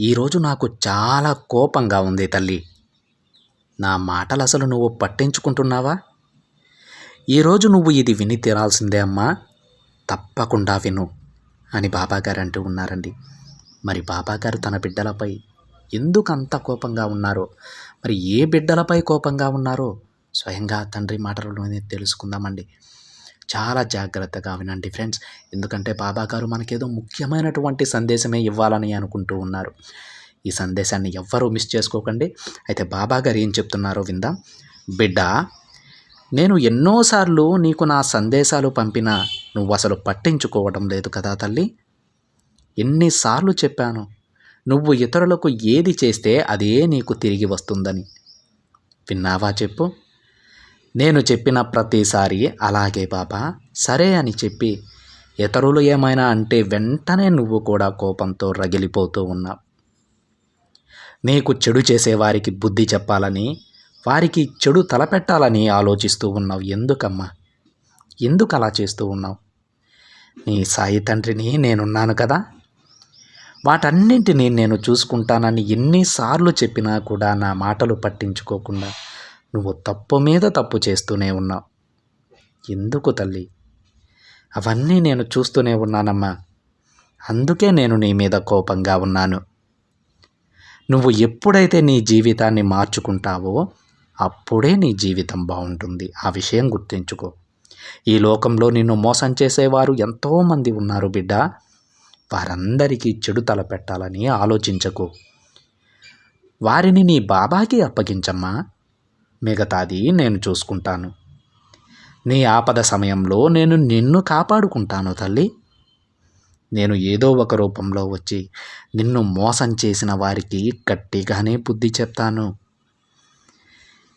ఈరోజు నాకు చాలా కోపంగా ఉంది తల్లి. నా మాటలు అసలు నువ్వు పట్టించుకుంటున్నావా? ఈరోజు నువ్వు ఇది విని తీరాల్సిందే అమ్మా. తప్పకుండా విను అని బాబాగారు అంటూ ఉన్నారండి. మరి బాబాగారు తన బిడ్డలపై ఎందుకు అంత కోపంగా ఉన్నారో మరి ఏ బిడ్డలపై కోపంగా ఉన్నారో స్వయంగా తండ్రి మాటలలోనే తెలుసుకుందామండి. చాలా జాగ్రత్తగా వినండి ఫ్రెండ్స్. ఎందుకంటే బాబా గారు మనకేదో ముఖ్యమైనటువంటి సందేశమే ఇవ్వాలని అనుకుంటూ ఉన్నారు. ఈ సందేశాన్ని ఎవ్వరూ మిస్ చేసుకోకండి. అయితే బాబా గారు ఏం చెప్తున్నారో విందాం. బిడ్డ నేను ఎన్నోసార్లు నీకు నా సందేశాలు పంపినా నువ్వు అసలు పట్టించుకోవడం లేదు కదా తల్లి. ఎన్నిసార్లు చెప్పాను. నువ్వు ఇతరులకు ఏది చేస్తే అదే నీకు తిరిగి వస్తుందని. విన్నావా చెప్పు? నేను చెప్పిన ప్రతిసారి అలాగే బాబా. సరే అని చెప్పి ఇతరులు ఏమైనా అంటే వెంటనే నువ్వు కూడా కోపంతో రగిలిపోతూ ఉన్నావు. నీకు చెడు చేసేవారికి బుద్ధి చెప్పాలని వారికి చెడు తలపెట్టాలని ఆలోచిస్తూ ఉన్నావు. ఎందుకమ్మా? ఎందుకు అలా చేస్తూ ఉన్నావు? నీ సాయి తండ్రిని నేనున్నాను కదా. వాటన్నింటినీ నేను చూసుకుంటానని ఎన్నిసార్లు చెప్పినా కూడా నా మాటలు పట్టించుకోకుండా నువ్వు తప్పు మీద తప్పు చేస్తూనే ఉన్నావు. ఎందుకు తల్లి? అవన్నీ నేను చూస్తూనే ఉన్నానమ్మా. అందుకే నేను నీ మీద కోపంగా ఉన్నాను. నువ్వు ఎప్పుడైతే నీ జీవితాన్ని మార్చుకుంటావో అప్పుడే నీ జీవితం బాగుంటుంది. ఆ విషయం గుర్తించుకో. ఈ లోకంలో నిన్ను మోసం చేసేవారు ఎంతోమంది ఉన్నారు బిడ్డ. వారందరికీ చెడు తలపెట్టాలని ఆలోచించకు. వారిని నీ బాబాకి అప్పగించమ్మా. మిగతాది నేను చూసుకుంటాను. నీ ఆపద సమయంలో నేను నిన్ను కాపాడుకుంటాను తల్లి. నేను ఏదో ఒక రూపంలో వచ్చి నిన్ను మోసం చేసిన వారికి గట్టిగానే బుద్ధి చెప్తాను.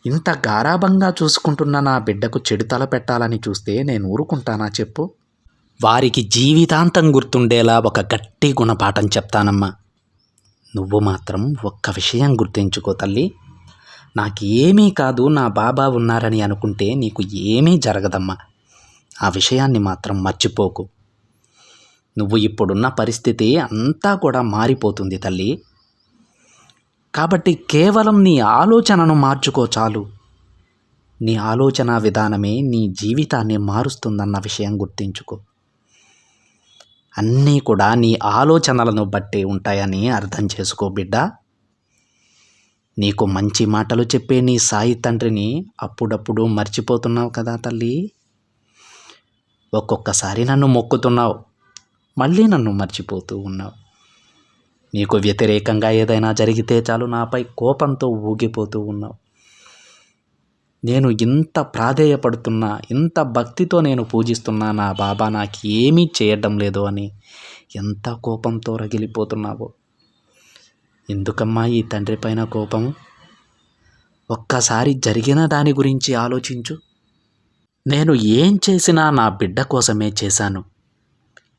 ఇంత గారాభంగా చూసుకుంటున్న నా బిడ్డకు చెడుతల పెట్టాలని చూస్తే నేను ఊరుకుంటానా చెప్పు? వారికి జీవితాంతం గుర్తుండేలా ఒక గట్టి గుణపాఠం చెప్తానమ్మా. నువ్వు మాత్రం ఒక్క విషయం గుర్తించుకో తల్లి. నాకు ఏమీ కాదు నా బాబా ఉన్నారని అనుకుంటే నీకు ఏమీ జరగదమ్మా. ఆ విషయాన్ని మాత్రం మర్చిపోకు. నువ్వు ఇప్పుడున్న పరిస్థితి అంతా కూడా మారిపోతుంది తల్లి. కాబట్టి కేవలం నీ ఆలోచనను మార్చుకో చాలు. నీ ఆలోచన విధానమే నీ జీవితాన్ని మారుస్తుందన్న విషయం గుర్తించుకో. అన్నీ కూడా నీ ఆలోచనలను బట్టి ఉంటాయని అర్థం చేసుకో బిడ్డ. నీకు మంచి మాటలు చెప్పే నీ సాయి తండ్రిని అప్పుడప్పుడు మర్చిపోతున్నావు కదా తల్లి. ఒక్కొక్కసారి నన్ను మొక్కుతున్నావు మళ్ళీ నన్ను మర్చిపోతూ ఉన్నావు. నీకు వ్యతిరేకంగా ఏదైనా జరిగితే చాలు నాపై కోపంతో ఊగిపోతూ ఉన్నావు. నేను ఇంత ప్రాధేయపడుతున్నా ఇంత భక్తితో నేను పూజిస్తున్నా నా బాబా నాకు ఏమీ చేయడం లేదు అని ఎంత కోపంతో రగిలిపోతున్నావో. ఎందుకమ్మా ఈ తండ్రి పైన కోపం? ఒక్కసారి జరిగిన దాని గురించి ఆలోచించు. నేను ఏం చేసినా నా బిడ్డ కోసమే చేశాను.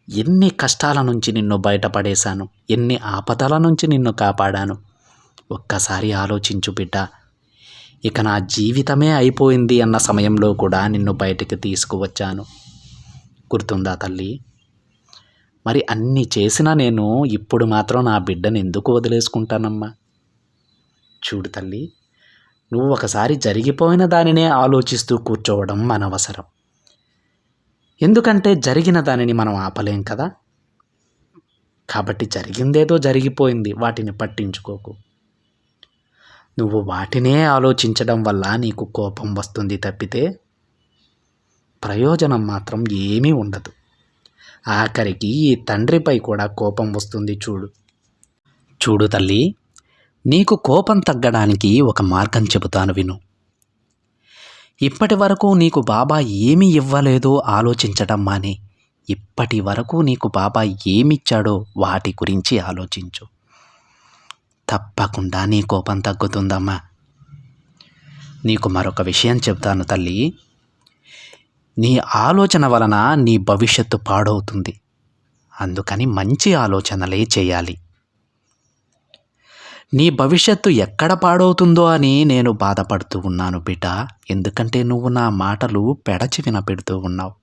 ఎన్ని కష్టాల నుంచి నిన్ను బయటపడేశాను. ఎన్ని ఆపదల నుంచి నిన్ను కాపాడాను. ఒక్కసారి ఆలోచించు బిడ్డ. ఇక నా జీవితమే అయిపోయింది అన్న సమయంలో కూడా నిన్ను బయటికి తీసుకువచ్చాను. గుర్తుందా తల్లి? మరి అన్ని చేసినా నేను ఇప్పుడు మాత్రం నా బిడ్డను ఎందుకు వదిలేసుకుంటానమ్మా? చూడు తల్లి నువ్వు ఒకసారి జరిగిపోయిన దానినే ఆలోచిస్తూ కూర్చోవడం అనవసరం. ఎందుకంటే జరిగిన దానిని మనం ఆపలేం కదా? కాబట్టి జరిగిందేదో జరిగిపోయింది వాటిని పట్టించుకోకు. నువ్వు వాటినే ఆలోచించడం వల్ల నీకు కోపం వస్తుంది తప్పితే ప్రయోజనం మాత్రం ఏమీ ఉండదు. ఆఖరికి ఈ తండ్రిపై కూడా కోపం వస్తుంది చూడు. చూడు తల్లి నీకు కోపం తగ్గడానికి ఒక మార్గం చెబుతాను విను. ఇప్పటి వరకు నీకు బాబా ఏమి ఇవ్వలేదో ఆలోచించడం మానే. ఇప్పటి వరకు నీకు బాబా ఏమిచ్చాడో వాటి గురించి ఆలోచించు. తప్పకుండా నీ కోపం తగ్గుతుందమ్మా. నీకు మరొక విషయం చెప్తాను తల్లి నీ ఆలోచన వలన నీ భవిష్యత్తు పాడవుతుంది. అందుకని మంచి ఆలోచనలే చేయాలి. నీ భవిష్యత్తు ఎక్కడ పాడవుతుందో అని నేను బాధపడుతూ ఉన్నాను బిడ్డ. ఎందుకంటే నువ్వు నా మాటలు పెడచి వినపెడుతూ ఉన్నావు.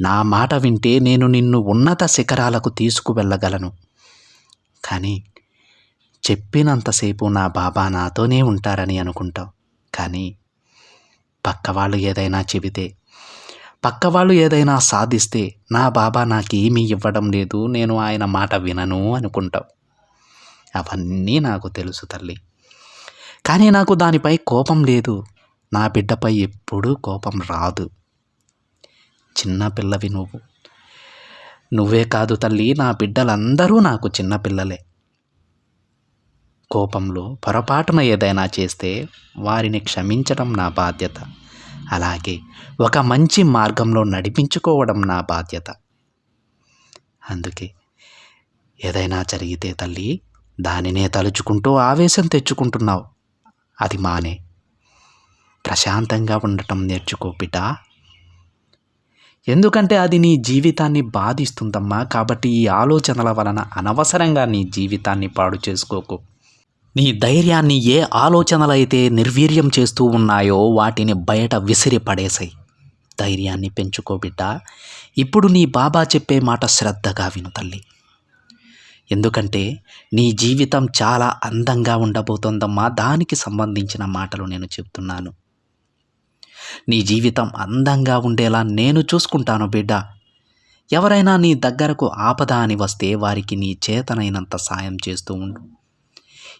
నా మాట వింటే నేను నిన్ను ఉన్నత శిఖరాలకు తీసుకువెళ్ళగలను. కానీ చెప్పినంతసేపు నా బాబా నాతోనే ఉంటారని అనుకుంటావు. కానీ పక్కవాళ్ళు ఏదైనా చెబితే పక్కవాళ్ళు ఏదైనా సాధిస్తే నా బాబా నాకేమీ ఇవ్వడం లేదు నేను ఆయన మాట వినను అనుకుంటావు. అవన్నీ నాకు తెలుసు తల్లి. కానీ నాకు దానిపై కోపం లేదు. నా బిడ్డపై ఎప్పుడూ కోపం రాదు. చిన్న పిల్లవి నువ్వు. నువ్వే కాదు తల్లి నా బిడ్డలందరూ నాకు చిన్నపిల్లలే కోపంలో పొరపాటున ఏదైనా చేస్తే వారిని క్షమించడం నా బాధ్యత. అలాగే ఒక మంచి మార్గంలో నడిపించుకోవడం నా బాధ్యత. అందుకే ఏదైనా జరిగితే తల్లి దానినే తలుచుకుంటూ ఆవేశం తెచ్చుకుంటున్నావు. అది మానే. ప్రశాంతంగా ఉండటం నేర్చుకో బిడ్డ ఎందుకంటే అది నీ జీవితాన్ని బాధిస్తుందమ్మా కాబట్టి ఈ ఆలోచనల వలన అనవసరంగా నీ జీవితాన్ని పాడు చేసుకోకు. నీ ధైర్యాన్ని ఏ ఆలోచనలైతే నిర్వీర్యం చేస్తూ ఉన్నాయో వాటిని బయట విసిరి పడేసాయి. ధైర్యాన్ని పెంచుకో బిడ్డ. ఇప్పుడు నీ బాబా చెప్పే మాట శ్రద్ధగా విను తల్లి. ఎందుకంటే నీ జీవితం చాలా అందంగా ఉండబోతోందమ్మా. దానికి సంబంధించిన మాటలు నేను చెప్తున్నాను. నీ జీవితం అందంగా ఉండేలా నేను చూసుకుంటాను బిడ్డ. ఎవరైనా నీ దగ్గరకు ఆపద అని వస్తే వారికి నీ చేతనైనంత సాయం చేస్తూ ఉండు.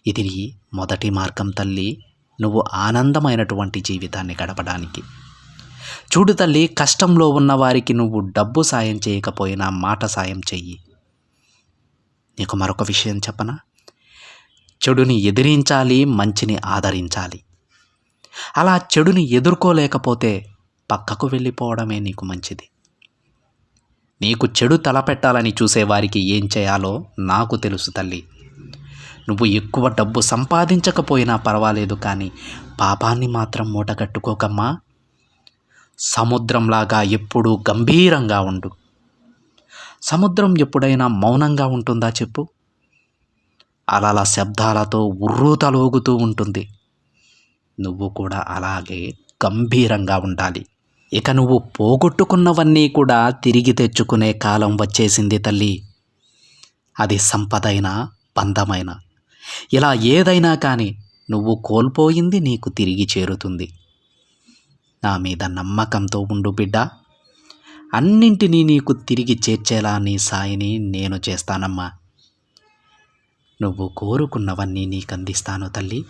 ఇది నీ మొదటి మార్గం తల్లి నువ్వు ఆనందమైనటువంటి జీవితాన్ని గడపడానికి. చూడు తల్లి కష్టంలో ఉన్న వారికి నువ్వు డబ్బు సాయం చేయకపోయినా మాట సాయం చెయ్యి. నీకు మరొక విషయం చెప్పనా? చెడుని ఎదిరించాలి మంచిని ఆదరించాలి. అలా చెడుని ఎదుర్కోలేకపోతే పక్కకు వెళ్ళిపోవడమే నీకు మంచిది. నీకు చెడు తలపెట్టాలని చూసేవారికి ఏం చేయాలో నాకు తెలుసు తల్లి. నువ్వు ఎక్కువ డబ్బు సంపాదించకపోయినా పర్వాలేదు కానీ పాపాన్ని మాత్రం మూటగట్టుకోకమ్మా సముద్రంలాగా ఎప్పుడూ గంభీరంగా ఉండు. సముద్రం ఎప్పుడైనా మౌనంగా ఉంటుందా చెప్పు. అలల శబ్దాలతో ఉర్రూతలోగుతూ ఉంటుంది. నువ్వు కూడా అలాగే గంభీరంగా ఉండాలి. ఇక నువ్వు పోగొట్టుకున్నవన్నీ కూడా తిరిగి తెచ్చుకునే కాలం వచ్చేసింది తల్లి. అది సంపదైన బంధమైన. ఇలా ఏదైనా కానీ నువ్వు కోల్పోయింది నీకు తిరిగి చేరుతుంది. నా మీద నమ్మకంతో ఉండు బిడ్డ. అన్నింటినీ నీకు తిరిగి చేర్చేలా నీ సాయిని నేను చేస్తానమ్మా. నువ్వు కోరుకున్నవన్నీ నీకు అందిస్తాను తల్లి.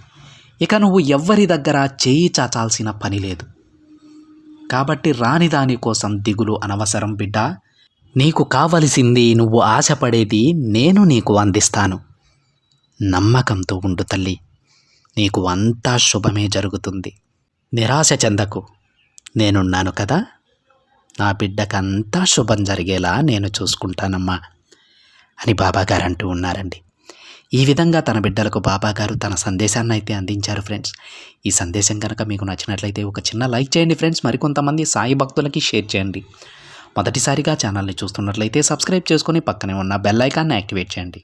ఇక నువ్వు ఎవ్వరి దగ్గర చేయి చాచాల్సిన పని లేదు. కాబట్టి రాని దాని కోసం దిగులు అనవసరం బిడ్డ. నీకు కావలసింది నువ్వు ఆశపడేది నేను నీకు అందిస్తాను. నమ్మకంతో ఉండు తల్లి. నీకు అంతా శుభమే జరుగుతుంది. నిరాశ చెందకు. నేనున్నాను కదా. నా బిడ్డకంతా శుభం జరిగేలా నేను చూసుకుంటానమ్మా అని బాబాగారు అంటూ ఉన్నారండి. ఈ విధంగా తన బిడ్డలకు బాబాగారు తన సందేశాన్ని అయితే అందించారు ఫ్రెండ్స్. ఈ సందేశం కనుక మీకు నచ్చినట్లయితే ఒక చిన్న లైక్ చేయండి ఫ్రెండ్స్. మరికొంతమంది సాయి భక్తులకి షేర్ చేయండి. మొదటిసారిగా ఛానల్ని చూస్తున్నట్లయితే సబ్స్క్రైబ్ చేసుకొని పక్కనే ఉన్న బెల్ ఐకాన్ని యాక్టివేట్ చేయండి.